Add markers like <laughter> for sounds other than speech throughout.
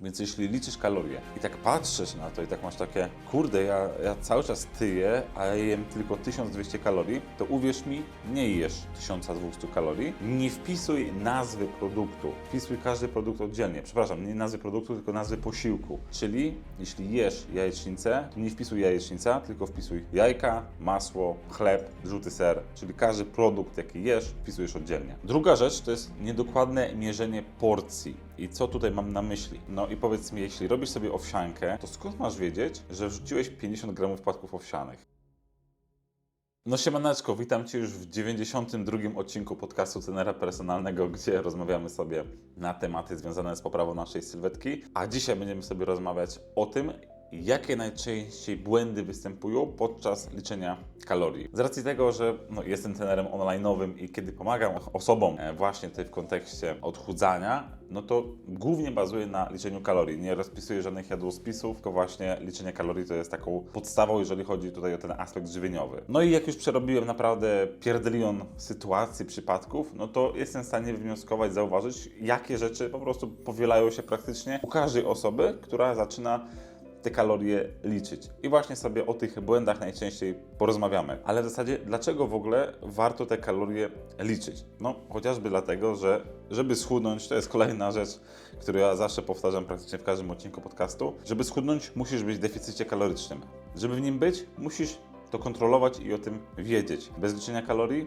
Więc jeśli liczysz kalorie i tak patrzysz na to i tak masz takie, kurde, ja, ja cały czas tyję, a ja jem tylko 1200 kalorii, to uwierz mi, nie jesz 1200 kalorii. Nie wpisuj nazwy produktu. Wpisuj każdy produkt oddzielnie. Przepraszam, nie nazwy produktu, tylko nazwy posiłku. Czyli jeśli jesz jajecznicę, to nie wpisuj jajecznica, tylko wpisuj jajka, masło, chleb, żółty ser. Czyli każdy produkt, jaki jesz, wpisujesz oddzielnie. Druga rzecz to jest niedokładne mierzenie porcji. I co tutaj mam na myśli? No i powiedz mi, jeśli robisz sobie owsiankę, to skąd masz wiedzieć, że wrzuciłeś 50 gramów płatków owsianych? No siemaneczko, witam Cię już w 92 odcinku podcastu Trenera Personalnego, gdzie rozmawiamy sobie na tematy związane z poprawą naszej sylwetki. A dzisiaj będziemy sobie rozmawiać o tym, jakie najczęściej błędy występują podczas liczenia kalorii. Z racji tego, że no, jestem trenerem online'owym i kiedy pomagam osobom e, właśnie tutaj w kontekście odchudzania, no to głównie bazuję na liczeniu kalorii. Nie rozpisuję żadnych jadłospisów, tylko właśnie liczenie kalorii to jest taką podstawą, jeżeli chodzi tutaj o ten aspekt żywieniowy. No i jak już przerobiłem naprawdę pierdylion sytuacji, przypadków, no to jestem w stanie wywnioskować, zauważyć, jakie rzeczy po prostu powielają się praktycznie u każdej osoby, która zaczyna te kalorie liczyć. I właśnie sobie o tych błędach najczęściej porozmawiamy. Ale w zasadzie, dlaczego w ogóle warto te kalorie liczyć? No, chociażby dlatego, że żeby schudnąć, to jest kolejna rzecz, którą ja zawsze powtarzam praktycznie w każdym odcinku podcastu. Żeby schudnąć, musisz być w deficycie kalorycznym. Żeby w nim być, musisz to kontrolować i o tym wiedzieć. Bez liczenia kalorii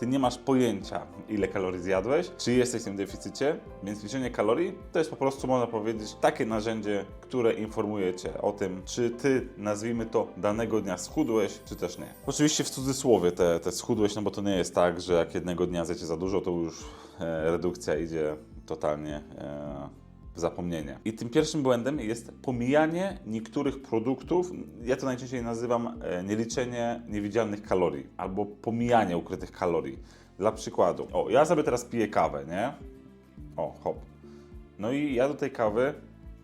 ty nie masz pojęcia, ile kalorii zjadłeś, czy jesteś w tym deficycie, więc liczenie kalorii to jest po prostu, można powiedzieć, takie narzędzie, które informuje cię o tym, czy ty, nazwijmy to, danego dnia schudłeś, czy też nie. Oczywiście w cudzysłowie te, te schudłeś, no bo to nie jest tak, że jak jednego dnia zjecie za dużo, to już e, redukcja idzie totalnie. E, zapomnienie. I tym pierwszym błędem jest pomijanie niektórych produktów. Ja to najczęściej nazywam e, nieliczenie niewidzialnych kalorii albo pomijanie ukrytych kalorii. Dla przykładu, o, ja sobie teraz piję kawę, nie? O, hop. No i ja do tej kawy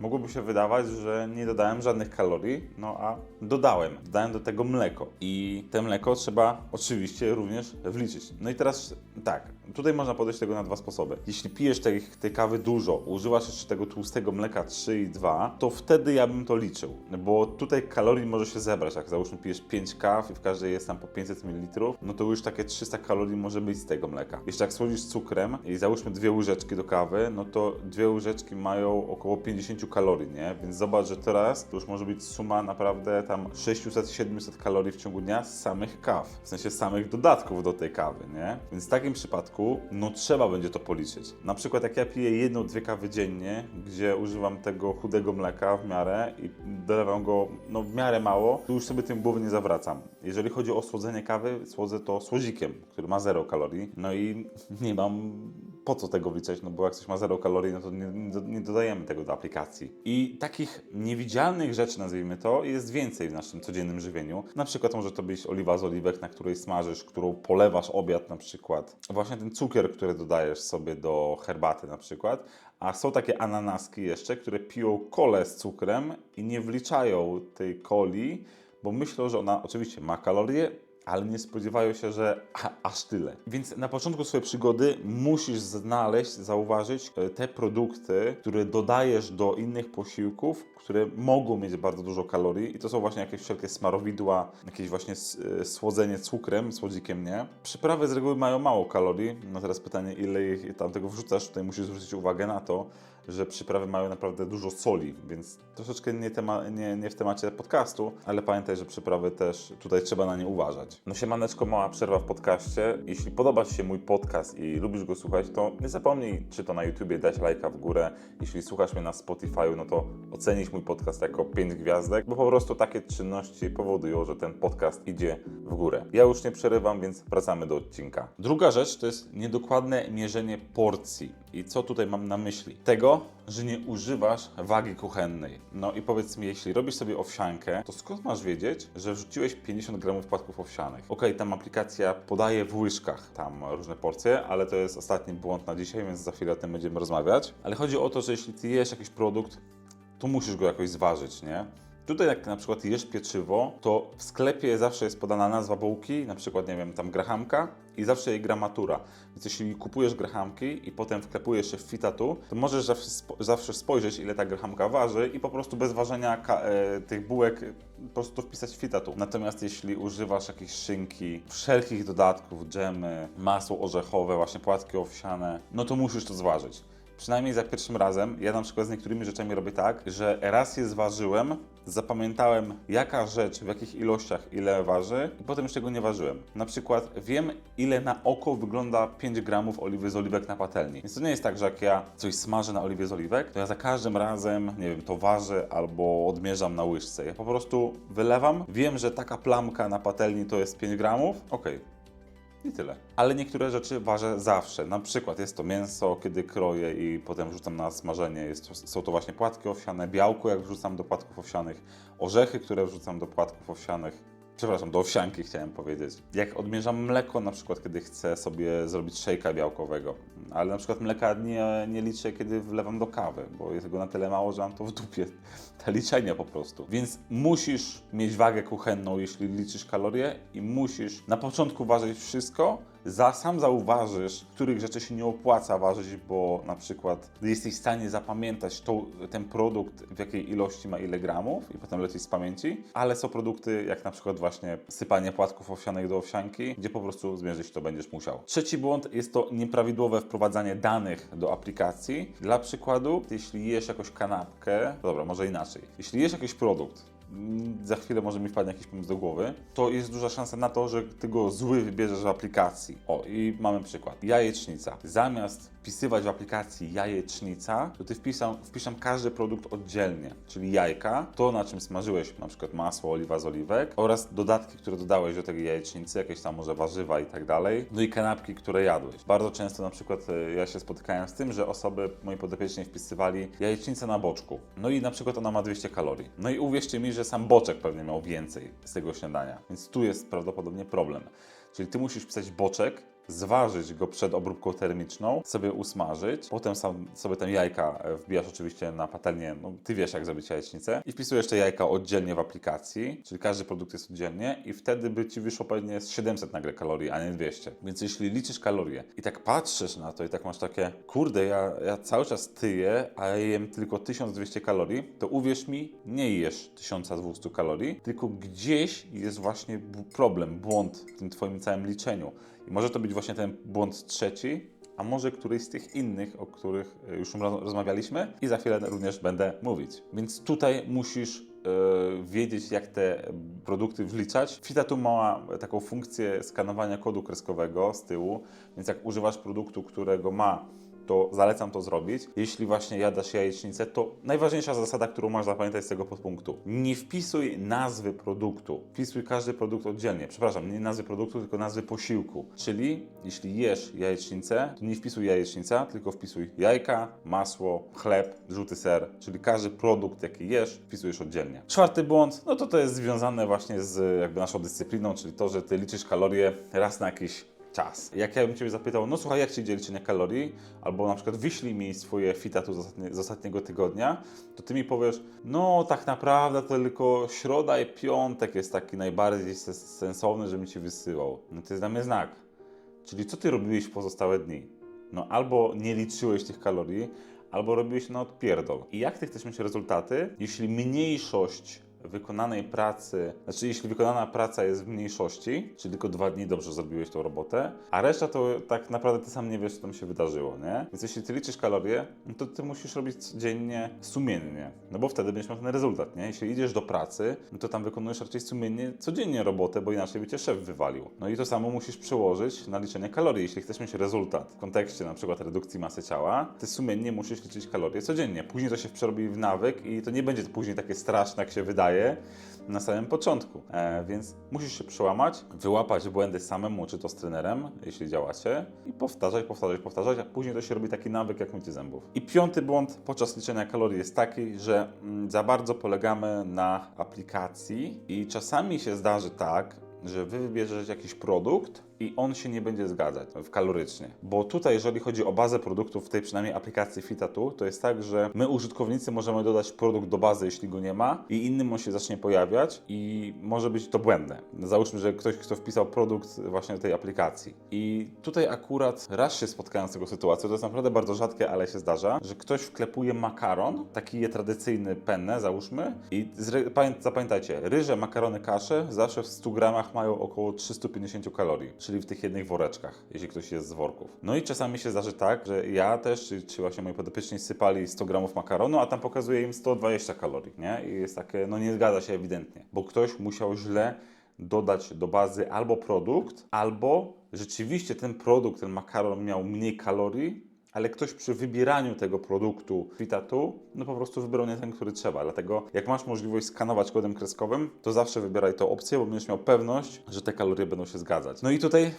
mogłoby się wydawać, że nie dodałem żadnych kalorii, no a dodałem. Dodałem do tego mleko i te mleko trzeba oczywiście również wliczyć. No i teraz tak, tutaj można podejść tego na dwa sposoby. Jeśli pijesz tej, tej kawy dużo, używasz jeszcze tego tłustego mleka 3 i 2, to wtedy ja bym to liczył, bo tutaj kalorii może się zebrać. Jak załóżmy pijesz 5 kaw i w każdej jest tam po 500 ml, no to już takie 300 kalorii może być z tego mleka. Jeszcze jak słodzisz cukrem i załóżmy dwie łyżeczki do kawy, no to dwie łyżeczki mają około 50 kalorii, nie? Więc zobacz, że teraz to już może być suma naprawdę tam 600-700 kalorii w ciągu dnia z samych kaw. W sensie samych dodatków do tej kawy, nie? Więc w takim przypadku, no trzeba będzie to policzyć. Na przykład jak ja piję jedną, dwie kawy dziennie, gdzie używam tego chudego mleka w miarę i dolewam go, no w miarę mało, to już sobie tym głowy nie zawracam. Jeżeli chodzi o słodzenie kawy, słodzę to słodzikiem, który ma 0 kalorii, no i <laughs> nie mam po co tego wliczać, no bo jak coś ma 0 kalorii, no to nie, nie, do- nie dodajemy tego do aplikacji. I takich niewidzialnych rzeczy, nazwijmy to, jest więcej w naszym codziennym żywieniu. Na przykład może to być oliwa z oliwek, na której smażysz, którą polewasz obiad na przykład. Właśnie ten cukier, który dodajesz sobie do herbaty na przykład. A są takie ananaski jeszcze, które piją kolę z cukrem i nie wliczają tej coli, bo myślą, że ona oczywiście ma kalorie, ale nie spodziewają się, że a, aż tyle. Więc na początku swojej przygody musisz znaleźć, zauważyć e, te produkty, które dodajesz do innych posiłków, które mogą mieć bardzo dużo kalorii i to są właśnie jakieś wszelkie smarowidła, jakieś właśnie e, słodzenie cukrem, słodzikiem nie. Przyprawy z reguły mają mało kalorii. No teraz pytanie, ile ich tam tego wrzucasz? Tutaj musisz zwrócić uwagę na to, że przyprawy mają naprawdę dużo soli, więc troszeczkę nie, tema, nie, nie w temacie podcastu, ale pamiętaj, że przyprawy też tutaj trzeba na nie uważać. No siemaneczko, mała przerwa w podcaście. Jeśli podoba Ci się mój podcast i lubisz go słuchać, to nie zapomnij, czy to na YouTubie dać lajka w górę. Jeśli słuchasz mnie na Spotify, no to ocenić mój podcast jako 5 gwiazdek, bo po prostu takie czynności powodują, że ten podcast idzie w górę. Ja już nie przerywam, więc wracamy do odcinka. Druga rzecz to jest niedokładne mierzenie porcji. I co tutaj mam na myśli? Tego, że nie używasz wagi kuchennej. No i powiedz mi, jeśli robisz sobie owsiankę, to skąd masz wiedzieć, że wrzuciłeś 50 gramów płatków owsianych? Okej, tam aplikacja podaje w łyżkach tam różne porcje, ale to jest ostatni błąd na dzisiaj, więc za chwilę o tym będziemy rozmawiać. Ale chodzi o to, że jeśli ty jesz jakiś produkt, to musisz go jakoś zważyć, nie? Tutaj jak na przykład jesz pieczywo, to w sklepie zawsze jest podana nazwa bułki, na przykład, nie wiem, tam grahamka i zawsze jej gramatura. Więc jeśli kupujesz grahamki i potem wklepujesz się w fitatu, to możesz zawsze, spo, zawsze spojrzeć, ile ta grahamka waży i po prostu bez ważenia e, tych bułek po prostu wpisać fitatu. Natomiast jeśli używasz jakiejś szynki, wszelkich dodatków, dżemy, masło orzechowe, właśnie płatki owsiane, no to musisz to zważyć. Przynajmniej za pierwszym razem. Ja na przykład z niektórymi rzeczami robię tak, że raz je zważyłem, zapamiętałem jaka rzecz, w jakich ilościach ile waży i potem już tego nie ważyłem. Na przykład wiem ile na oko wygląda 5 gramów oliwy z oliwek na patelni. Więc to nie jest tak, że jak ja coś smażę na oliwie z oliwek, to ja za każdym razem, nie wiem, to ważę albo odmierzam na łyżce. Ja po prostu wylewam, wiem, że taka plamka na patelni to jest 5 gramów, okej, i tyle. Ale niektóre rzeczy ważę zawsze. Na przykład jest to mięso, kiedy kroję i potem wrzucam na smażenie. Jest są to właśnie płatki owsiane, białko, jak wrzucam do płatków owsianych, orzechy, które wrzucam do płatków owsianych. Przepraszam, do owsianki chciałem powiedzieć. Jak odmierzam mleko, na przykład kiedy chcę sobie zrobić szejka białkowego, ale na przykład mleka nie, nie liczę, kiedy wlewam do kawy, bo jest go na tyle mało, że mam to w dupie. Te liczenia po prostu. Więc musisz mieć wagę kuchenną, jeśli liczysz kalorie i musisz na początku ważyć wszystko, za, sam zauważysz, których rzeczy się nie opłaca ważyć, bo na przykład jesteś w stanie zapamiętać tą, ten produkt, w jakiej ilości ma ile gramów i potem lecieć z pamięci, ale są produkty jak na przykład właśnie sypanie płatków owsianych do owsianki, gdzie po prostu zmierzyć to będziesz musiał. Trzeci błąd jest to nieprawidłowe wprowadzanie danych do aplikacji. Dla przykładu, jeśli jesz jakąś kanapkę, dobra, może inaczej. Jeśli jesz jakiś produkt, za chwilę może mi wpadnie jakiś pomysł do głowy, to jest duża szansa na to, że ty go zły wybierzesz w aplikacji. O, i mamy przykład. Jajecznica. Zamiast wpisywać w aplikacji jajecznica, to ty wpisam, wpiszam każdy produkt oddzielnie, czyli jajka, to na czym smażyłeś, na przykład masło, oliwa z oliwek oraz dodatki, które dodałeś do tej jajecznicy, jakieś tam może warzywa i tak dalej, no i kanapki, które jadłeś. Bardzo często na przykład e, ja się spotykałem z tym, że osoby, moi podopieczni wpisywali jajecznicę na boczku, no i na przykład ona ma 200 kalorii. No i uwierzcie mi, że sam boczek pewnie miał więcej z tego śniadania, więc tu jest prawdopodobnie problem. Czyli ty musisz pisać boczek, zważyć go przed obróbką termiczną, sobie usmażyć, potem sam sobie tam jajka e, wbijasz oczywiście na patelnię, no ty wiesz jak zrobić jajecznicę i wpisujesz te jajka oddzielnie w aplikacji, czyli każdy produkt jest oddzielnie i wtedy by ci wyszło pewnie z 700 nagle kalorii, a nie 200. Więc jeśli liczysz kalorie i tak patrzysz na to i tak masz takie, kurde, ja, ja cały czas tyję, a ja jem tylko 1200 kalorii, to uwierz mi, nie jesz 1200 kalorii, tylko gdzieś jest właśnie problem, błąd w tym twoim całym liczeniu. I może to być właśnie ten błąd trzeci, a może któryś z tych innych, o których e, już roz- rozmawialiśmy i za chwilę również będę mówić. Więc tutaj musisz e, wiedzieć, jak te produkty wliczać. Fitatu ma taką funkcję skanowania kodu kreskowego z tyłu, więc jak używasz produktu, którego ma to zalecam to zrobić. Jeśli właśnie jadasz jajecznicę, to najważniejsza zasada, którą masz zapamiętać z tego podpunktu. Nie wpisuj nazwy produktu. Wpisuj każdy produkt oddzielnie. Przepraszam, nie nazwy produktu, tylko nazwy posiłku. Czyli jeśli jesz jajecznicę, to nie wpisuj jajecznica, tylko wpisuj jajka, masło, chleb, żółty ser, czyli każdy produkt, jaki jesz, wpisujesz oddzielnie. Czwarty błąd, no to to jest związane właśnie z jakby naszą dyscypliną, czyli to, że ty liczysz kalorie raz na jakiś czas. Jak ja bym Ciebie zapytał, no słuchaj, jak Ci idzie liczenie kalorii, albo na przykład wyślij mi swoje fitatu z, ostatnie, z ostatniego tygodnia, to Ty mi powiesz, no tak naprawdę to tylko środa i piątek jest taki najbardziej se- sensowny, żebym Ci wysyłał. No to jest dla mnie znak. Czyli co Ty robiłeś w pozostałe dni? No albo nie liczyłeś tych kalorii, albo robiłeś na odpierdol. I jak Ty chcesz mieć rezultaty, jeśli mniejszość wykonanej pracy, znaczy jeśli wykonana praca jest w mniejszości, czyli tylko dwa dni dobrze zrobiłeś tą robotę, a reszta to tak naprawdę ty sam nie wiesz, co tam się wydarzyło, nie? Więc jeśli ty liczysz kalorie, no to ty musisz robić codziennie, sumiennie, no bo wtedy będziesz miał ten rezultat, nie? Jeśli idziesz do pracy, no to tam wykonujesz raczej sumiennie, codziennie robotę, bo inaczej by cię szef wywalił. No i to samo musisz przełożyć na liczenie kalorii. Jeśli chcesz mieć rezultat w kontekście na przykład redukcji masy ciała, ty sumiennie musisz liczyć kalorie codziennie. Później to się przerobi w nawyk i to nie będzie później takie straszne, jak się wydaje na samym początku. E, więc musisz się przełamać, wyłapać błędy samemu, czy to z trenerem, jeśli działacie, i powtarzać, powtarzać, powtarzać, a później to się robi taki nawyk jak mycie zębów. I piąty błąd podczas liczenia kalorii jest taki, że mm, za bardzo polegamy na aplikacji i czasami się zdarzy tak, że wy wybierzecie jakiś produkt i on się nie będzie zgadzać w kalorycznie. Bo tutaj, jeżeli chodzi o bazę produktów w tej przynajmniej aplikacji Fitatu, to jest tak, że my użytkownicy możemy dodać produkt do bazy, jeśli go nie ma i innym on się zacznie pojawiać i może być to błędne. Załóżmy, że ktoś, kto wpisał produkt właśnie do tej aplikacji. I tutaj akurat raz się spotkałem z tego sytuacją, to jest naprawdę bardzo rzadkie, ale się zdarza, że ktoś wklepuje makaron, taki tradycyjny penne, załóżmy, i zapamiętajcie, ryże, makarony, kasze zawsze w 100 gramach mają około 350 kalorii, czyli w tych jednych woreczkach, jeśli ktoś jest z worków. No i czasami się zdarzy tak, że ja też, czy, właśnie moi podopieczni sypali 100 gramów makaronu, a tam pokazuje im 120 kalorii, nie? I jest takie, no nie zgadza się ewidentnie, bo ktoś musiał źle dodać do bazy albo produkt, albo rzeczywiście ten produkt, ten makaron miał mniej kalorii, ale ktoś przy wybieraniu tego produktu Fitatu, no po prostu wybrał nie ten, który trzeba. Dlatego jak masz możliwość skanować kodem kreskowym, to zawsze wybieraj tą opcję, bo będziesz miał pewność, że te kalorie będą się zgadzać. No i tutaj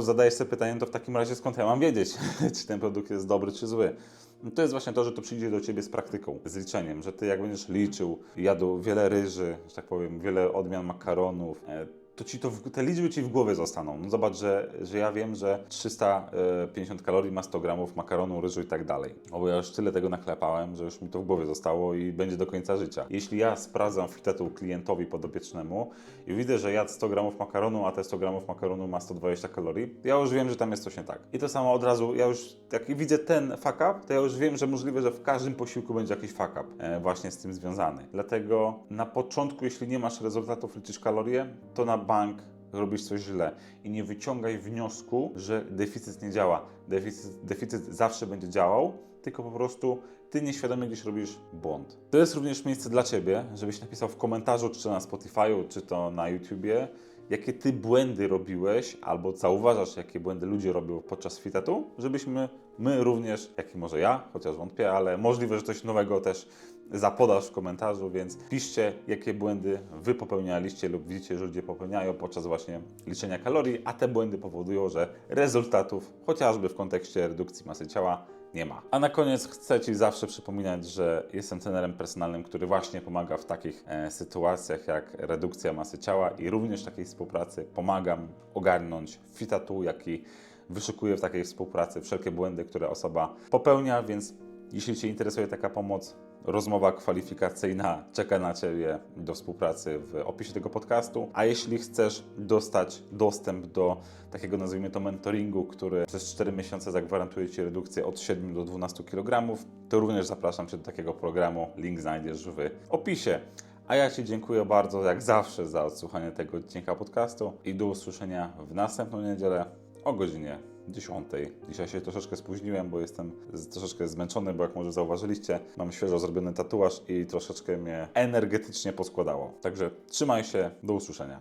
zadajesz sobie pytanie, to w takim razie skąd ja mam wiedzieć, <laughs> czy ten produkt jest dobry, czy zły. No to jest właśnie to, że to przyjdzie do ciebie z praktyką, z liczeniem, że ty jak będziesz liczył, jadł wiele ryży, że tak powiem, wiele odmian makaronów, e, to ci to, te liczby ci w głowie zostaną. No zobacz, że, że ja wiem, że 350 kalorii ma 100 gramów makaronu, ryżu i tak dalej. O, bo ja już tyle tego naklepałem, że już mi to w głowie zostało i będzie do końca życia. Jeśli ja sprawdzam fitetu klientowi podopiecznemu i widzę, że jadł 100 gramów makaronu, a te 100 gramów makaronu ma 120 kalorii, ja już wiem, że tam jest coś nie tak. I to samo od razu, ja już, jak widzę ten fuck up, to ja już wiem, że możliwe, że w każdym posiłku będzie jakiś fuck up e, właśnie z tym związany. Dlatego na początku, jeśli nie masz rezultatów, liczysz kalorie, to na bank robisz coś źle i nie wyciągaj wniosku, że deficyt nie działa. Deficyt, deficyt zawsze będzie działał, tylko po prostu ty nieświadomie gdzieś robisz błąd. To jest również miejsce dla ciebie, żebyś napisał w komentarzu, czy na Spotify'u, czy to na YouTubie, jakie ty błędy robiłeś, albo zauważasz, jakie błędy ludzie robią podczas fitetu, żebyśmy my również, jak i może ja, chociaż wątpię, ale możliwe, że coś nowego też zapodasz w komentarzu, więc piszcie, jakie błędy wy popełnialiście lub widzicie, że ludzie popełniają podczas właśnie liczenia kalorii, a te błędy powodują, że rezultatów, chociażby w kontekście redukcji masy ciała, nie ma. A na koniec chcę Ci zawsze przypominać, że jestem trenerem personalnym, który właśnie pomaga w takich e, sytuacjach jak redukcja masy ciała i również w takiej współpracy pomagam ogarnąć fitatu, jak i wyszukuję w takiej współpracy wszelkie błędy, które osoba popełnia, więc jeśli Cię interesuje taka pomoc, rozmowa kwalifikacyjna czeka na Ciebie do współpracy w opisie tego podcastu. A jeśli chcesz dostać dostęp do takiego, nazwijmy to, mentoringu, który przez 4 miesiące zagwarantuje Ci redukcję od 7 do 12 kg, to również zapraszam Cię do takiego programu. Link znajdziesz w opisie. A ja Ci dziękuję bardzo, jak zawsze, za odsłuchanie tego odcinka podcastu i do usłyszenia w następną niedzielę o godzinie 10. Dzisiaj się troszeczkę spóźniłem, bo jestem troszeczkę zmęczony, bo jak może zauważyliście, mam świeżo zrobiony tatuaż i troszeczkę mnie energetycznie poskładało. Także trzymaj się, do usłyszenia.